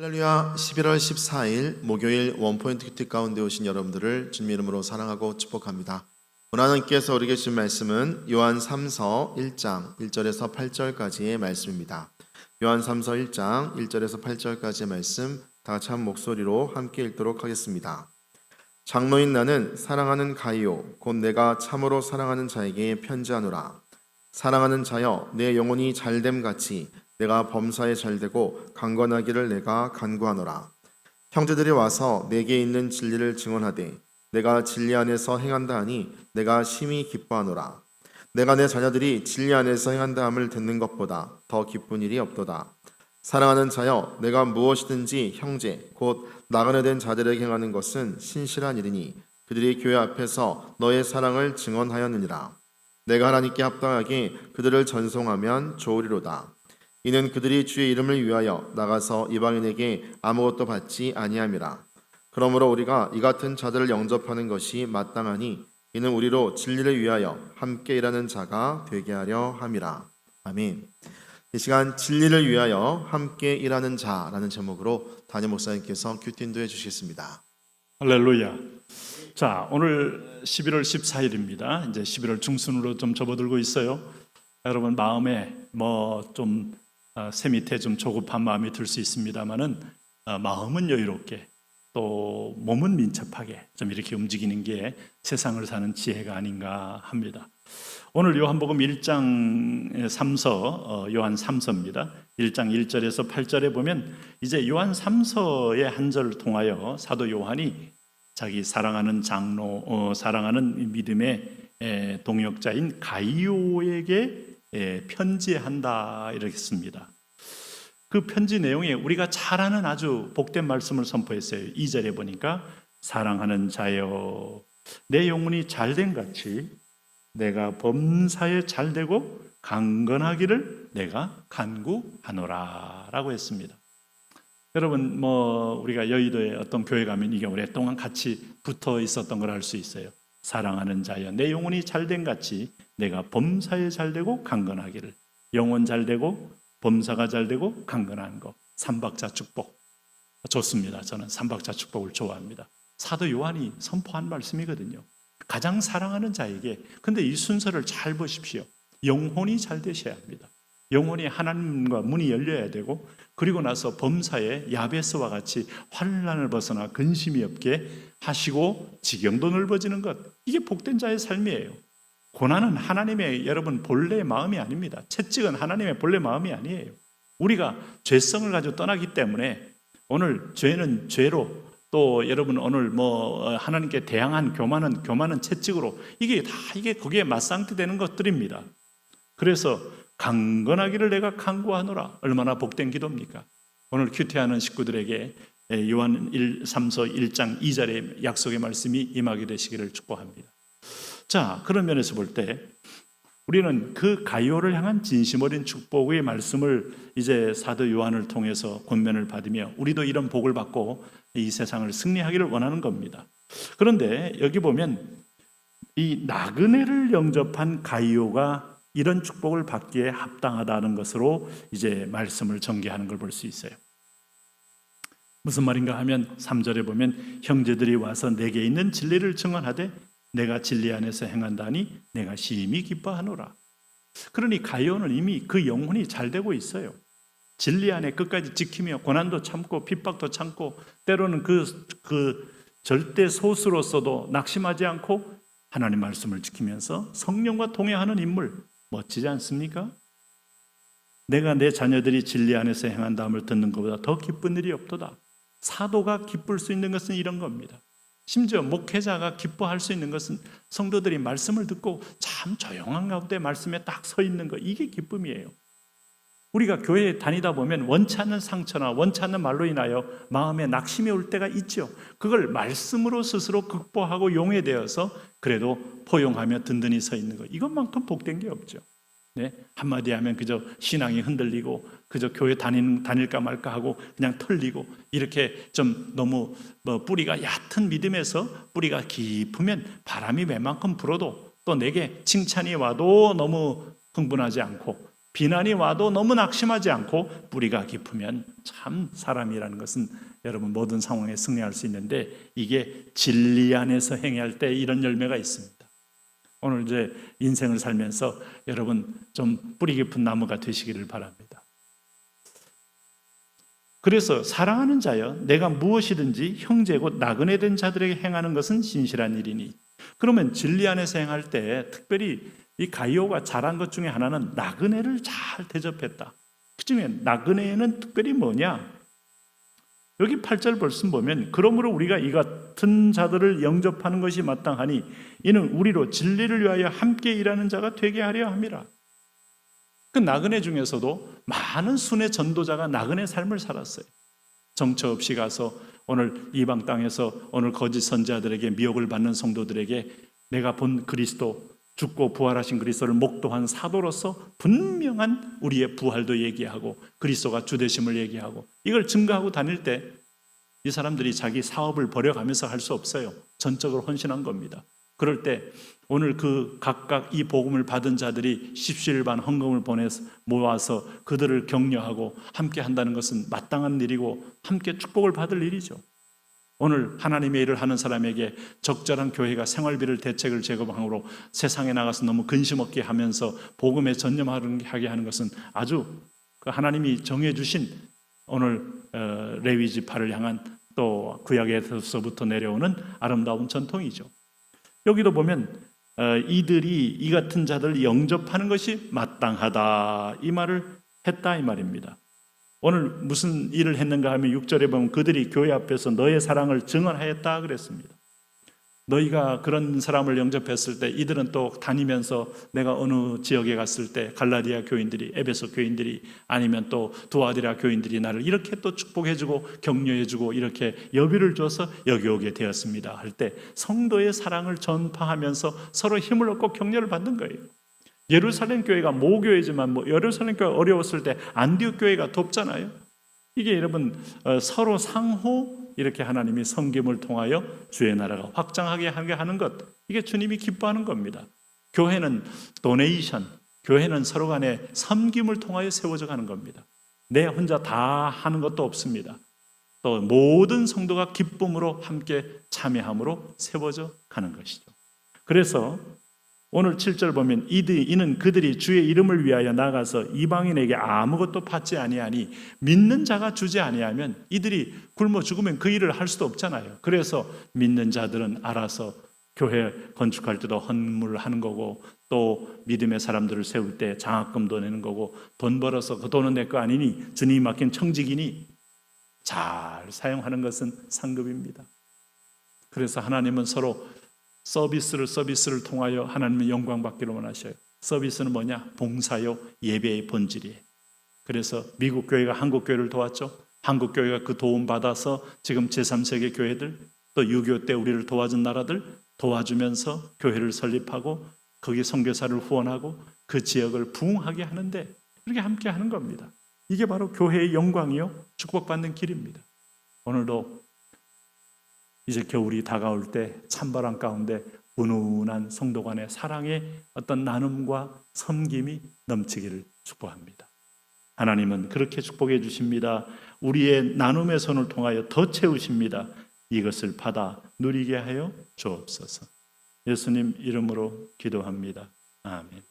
할렐루야 11월 14일 목요일 원포인트 큐티 가운데 오신 여러분들을 주님 이름으로 사랑하고 축복합니다. 하나님께서 우리에게 주신 말씀은 요한 3서 1장 1절에서 8절까지의 말씀입니다. 요한 3서 1장 1절에서 8절까지의 말씀 다 같이 한 목소리로 함께 읽도록 하겠습니다. 장로인 나는 사랑하는 가이오 곧 내가 참으로 사랑하는 자에게 편지하노라. 사랑하는 자여 내 영혼이 잘됨 같이 내가 범사에 잘되고 강건하기를 내가 간구하노라. 형제들이 와서 내게 있는 진리를 증언하되 내가 진리 안에서 행한다 하니 내가 심히 기뻐하노라. 내가 내 자녀들이 진리 안에서 행한다 함을 듣는 것보다 더 기쁜 일이 없도다. 사랑하는 자여 내가 무엇이든지 형제 곧 나그네 된 자들에게 행하는 것은 신실한 일이니 그들이 교회 앞에서 너의 사랑을 증언하였느니라. 내가 하나님께 합당하게 그들을 전송하면 좋으리로다. 이는 그들이 주의 이름을 위하여 나가서 이방인에게 아무것도 받지 아니함이라. 그러므로 우리가 이 같은 자들을 영접하는 것이 마땅하니 이는 우리로 진리를 위하여 함께 일하는 자가 되게 하려 함이라. 아멘. 이 시간 진리를 위하여 함께 일하는 자라는 제목으로 담임 목사님께서 큐틴도 해주시겠습니다. 할렐루야. 자, 오늘 11월 14일입니다. 이제 11월 중순으로 좀 접어들고 있어요. 여러분 마음에 뭐좀 어, 새 밑에 좀 조급한 마음이 들 수 있습니다만은 어, 마음은 여유롭게 또 몸은 민첩하게 좀 이렇게 움직이는 게 세상을 사는 지혜가 아닌가 합니다. 오늘 요한복음 1장 3서 어, 요한 3서입니다. 1장 1절에서 8절에 보면 이제 요한 3서의 한 절을 통하여 사도 요한이 자기 사랑하는 장로 어, 사랑하는 믿음의 에, 동역자인 가이오에게 에, 편지한다 이렇게 씁니다. 그 편지 내용에 우리가 잘 아는 아주 복된 말씀을 선포했어요. 2절에 보니까 사랑하는 자여 내 영혼이 잘된 같이 내가 범사에 잘되고 강건하기를 내가 간구하노라라고 했습니다. 여러분 뭐 우리가 여의도에 어떤 교회 가면 이게 오랫동안 같이 붙어 있었던 걸 알 수 있어요. 사랑하는 자여 내 영혼이 잘된 같이 내가 범사에 잘되고 강건하기를 영혼 잘되고 범사가 잘되고 강건한 거 삼박자 축복 좋습니다. 저는 삼박자 축복을 좋아합니다. 사도 요한이 선포한 말씀이거든요. 가장 사랑하는 자에게 근데 이 순서를 잘 보십시오. 영혼이 잘 되셔야 합니다. 영혼이 하나님과 문이 열려야 되고 그리고 나서 범사에 야베스와 같이 환란을 벗어나 근심이 없게 하시고 지경도 넓어지는 것 이게 복된 자의 삶이에요. 고난은 하나님의 여러분 본래의 마음이 아닙니다. 채찍은 하나님의 본래 마음이 아니에요. 우리가 죄성을 가지고 떠나기 때문에 오늘 죄는 죄로 또 여러분 오늘 뭐 하나님께 대항한 교만은 교만은 채찍으로 이게 다 이게 거기에 맞상대되는 것들입니다. 그래서 강건하기를 내가 강구하노라 얼마나 복된 기도입니까? 오늘 큐티하는 식구들에게 요한 1, 3서 1장 2절의 약속의 말씀이 임하게 되시기를 축복합니다. 자, 그런 면에서 볼 때 우리는 그 가요를 향한 진심 어린 축복의 말씀을 이제 사도 요한을 통해서 권면을 받으며 우리도 이런 복을 받고 이 세상을 승리하기를 원하는 겁니다. 그런데 여기 보면 이 나그네를 영접한 가이오가 이런 축복을 받기에 합당하다는 것으로 이제 말씀을 전개하는 걸 볼 수 있어요. 무슨 말인가 하면 3절에 보면 형제들이 와서 내게 있는 진리를 증언하되 내가 진리 안에서 행한다니 내가 심히 기뻐하노라. 그러니 가이오는 이미 그 영혼이 잘 되고 있어요. 진리 안에 끝까지 지키며 고난도 참고 핍박도 참고 때로는 그, 그 절대 소수로서도 낙심하지 않고 하나님 말씀을 지키면서 성령과 동행하는 인물 멋지지 않습니까? 내가 내 자녀들이 진리 안에서 행한다함을 듣는 것보다 더 기쁜 일이 없도다. 사도가 기쁠 수 있는 것은 이런 겁니다. 심지어 목회자가 기뻐할 수 있는 것은 성도들이 말씀을 듣고 참 조용한 가운데 말씀에 딱 서 있는 것 이게 기쁨이에요. 우리가 교회에 다니다 보면 원치 않는 상처나 원치 않는 말로 인하여 마음에 낙심이 올 때가 있죠. 그걸 말씀으로 스스로 극복하고 용해되어서 그래도 포용하며 든든히 서 있는 것 이것만큼 복된 게 없죠. 네? 한마디 하면 그저 신앙이 흔들리고 그저 교회 다니는, 다닐까 말까 하고 그냥 털리고 이렇게 좀 너무 뭐 뿌리가 얕은 믿음에서 뿌리가 깊으면 바람이 웬만큼 불어도 또 내게 칭찬이 와도 너무 흥분하지 않고 비난이 와도 너무 낙심하지 않고 뿌리가 깊으면 참 사람이라는 것은 여러분 모든 상황에 승리할 수 있는데 이게 진리 안에서 행할 때 이런 열매가 있습니다. 오늘 이제 인생을 살면서 여러분 좀 뿌리 깊은 나무가 되시기를 바랍니다. 그래서 사랑하는 자여 내가 무엇이든지 형제 곧 나그네 된 자들에게 행하는 것은 신실한 일이니 그러면 진리 안에서 행할 때 특별히 이 가이오가 잘한 것 중에 하나는 나그네를 잘 대접했다. 그 중에 나그네는 특별히 뭐냐? 여기 8절 말씀 보면 그러므로 우리가 이 같은 자들을 영접하는 것이 마땅하니 이는 우리로 진리를 위하여 함께 일하는 자가 되게 하려 함이라. 그 나그네 중에서도 많은 순회 전도자가 나그네 삶을 살았어요. 정처 없이 가서 오늘 이방 땅에서 오늘 거짓 선자들에게 미혹을 받는 성도들에게 내가 본 그리스도 죽고 부활하신 그리스도를 목도한 사도로서 분명한 우리의 부활도 얘기하고 그리스도가 주되심을 얘기하고 이걸 증거하고 다닐 때 이 사람들이 자기 사업을 벌여가면서 할 수 없어요. 전적으로 헌신한 겁니다. 그럴 때 오늘 그 각각 이 복음을 받은 자들이 십시일반 헌금을 보내서 모아서 그들을 격려하고 함께 한다는 것은 마땅한 일이고 함께 축복을 받을 일이죠. 오늘 하나님의 일을 하는 사람에게 적절한 교회가 생활비를 대책을 제공함으로 세상에 나가서 너무 근심 없게 하면서 복음에 전념하게 하는 것은 아주 그 하나님이 정해주신 오늘 어, 레위 지파를 향한 또 구약에서부터 내려오는 아름다운 전통이죠. 여기도 보면 어, 이들이 이 같은 자들 영접하는 것이 마땅하다 이 말을 했다 이 말입니다. 오늘 무슨 일을 했는가 하면 6절에 보면 그들이 교회 앞에서 너의 사랑을 증언하였다 그랬습니다. 너희가 그런 사람을 영접했을 때 이들은 또 다니면서 내가 어느 지역에 갔을 때 갈라디아 교인들이 에베소 교인들이 아니면 또 두아디라 교인들이 나를 이렇게 또 축복해 주고 격려해 주고 이렇게 여비를 줘서 여기 오게 되었습니다 할 때 성도의 사랑을 전파하면서 서로 힘을 얻고 격려를 받는 거예요. 예루살렘 교회가 모교회지만 뭐 예루살렘 교회 어려웠을 때 안디옥 교회가 돕잖아요. 이게 여러분 어, 서로 상호 이렇게 하나님이 섬김을 통하여 주의 나라가 확장하게 하게 하는 것 이게 주님이 기뻐하는 겁니다. 교회는 도네이션, 교회는 서로 간에 섬김을 통하여 세워져 가는 겁니다. 내 혼자 다 하는 것도 없습니다. 또 모든 성도가 기쁨으로 함께 참여함으로 세워져 가는 것이죠. 그래서 오늘 7절 보면 이들 이는 그들이 주의 이름을 위하여 나가서 이방인에게 아무것도 받지 아니하니 믿는 자가 주지 아니하면 이들이 굶어 죽으면 그 일을 할 수도 없잖아요. 그래서 믿는 자들은 알아서 교회 건축할 때도 헌물하는 거고 또 믿음의 사람들을 세울 때 장학금도 내는 거고 돈 벌어서 그 돈은 내 거 아니니 주님이 맡긴 청직이니 잘 사용하는 것은 상급입니다. 그래서 하나님은 서로 서비스를 서비스를 통하여 하나님의 영광 받기를 원하셔요. 서비스는 뭐냐? 봉사요, 예배의 본질이에요. 그래서 미국 교회가 한국 교회를 도왔죠. 한국 교회가 그 도움 받아서 지금 제3세계 교회들 또 6.25 때 우리를 도와준 나라들 도와주면서 교회를 설립하고 거기 선교사를 후원하고 그 지역을 부흥하게 하는데 이렇게 함께 하는 겁니다. 이게 바로 교회의 영광이요 축복받는 길입니다. 오늘도 이제 겨울이 다가올 때 찬바람 가운데 은은한 성도 간의 사랑의 어떤 나눔과 섬김이 넘치기를 축복합니다. 하나님은 그렇게 축복해 주십니다. 우리의 나눔의 손을 통하여 더 채우십니다. 이것을 받아 누리게 하여 주옵소서. 예수님 이름으로 기도합니다. 아멘.